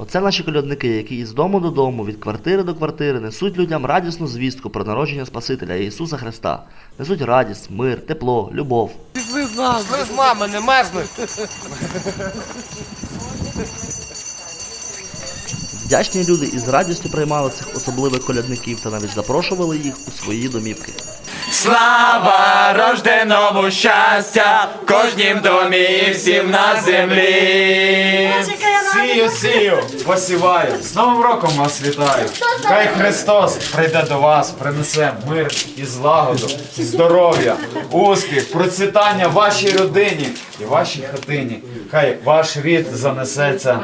Оце наші колядники, які із дому додому, від квартири до квартири несуть людям радісну звістку про народження Спасителя Ісуса Христа. Несуть радість, мир, тепло, любов. Пішли з нами, Пішли з нами, не мерзли. Вдячні люди із радістю приймали цих особливих колядників та навіть запрошували їх у свої домівки. Слава рожденому щастя в кожнім домі і всім на землі. Сію, сію, посіваю. З Новим роком вас вітаю. Хай Христос прийде до вас, принесе мир і злагоду, здоров'я, успіх, процвітання вашій родині і вашій хатині. Хай ваш рід занесеться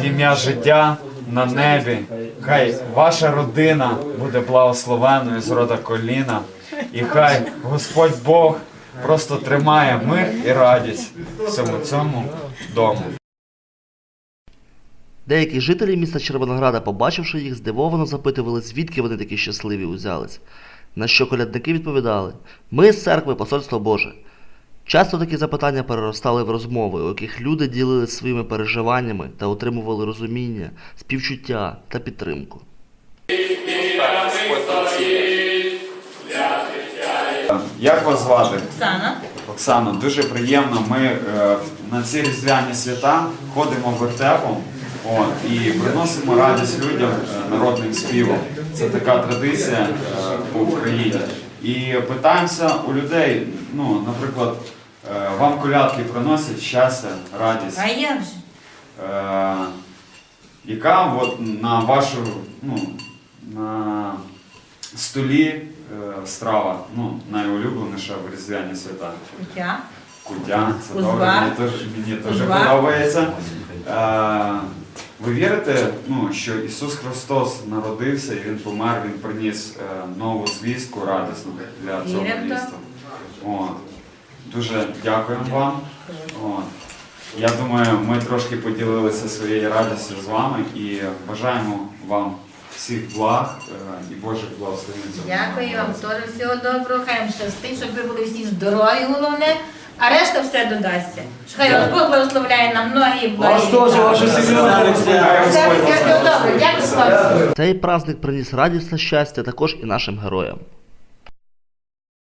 в ім'я життя на небі. Хай ваша родина буде благословеною з рода коліна. І хай Господь Бог просто тримає мир і радість всьому цьому дому. Деякі жителі міста Червонограда, побачивши їх, здивовано запитували, звідки вони такі щасливі узялись. На що колядники відповідали: Ми з церкви Посольство Боже. Часто такі запитання переростали в розмови, у яких люди ділилися своїми переживаннями та отримували розуміння, співчуття та підтримку. Як вас звати? Оксана. Оксано, дуже приємно. Ми е, на ці різдвяні свята ходимо вертепом от, і приносимо радість людям е, народним співом. Це така традиція е, по Україні. І питаємося у людей, ну, наприклад, е, вам колядки приносять щастя, радість. А як же? Яка от на вашу ну, на столі страва, ну, найулюбленіша в різдвяні свята? Кутя. Кутя, це добре, мені теж, мені теж подобається. Ви вірите, ну, що Ісус Христос народився і Він помер, Він приніс е, нову звістку радісну для цього міста. От. Дуже дякуємо вам. От. Я думаю, ми трошки поділилися своєю радістю з вами і бажаємо вам всіх благ е, і Божих благословень. Дякую вам теж всього доброго, хай вам щастить, щоб ви були всі здорові, головне, а решта все додасться. Хай Бог благословляє на многі благі. Все, всього добре, дякую. Цей праздник приніс радість та щастя також і нашим героям.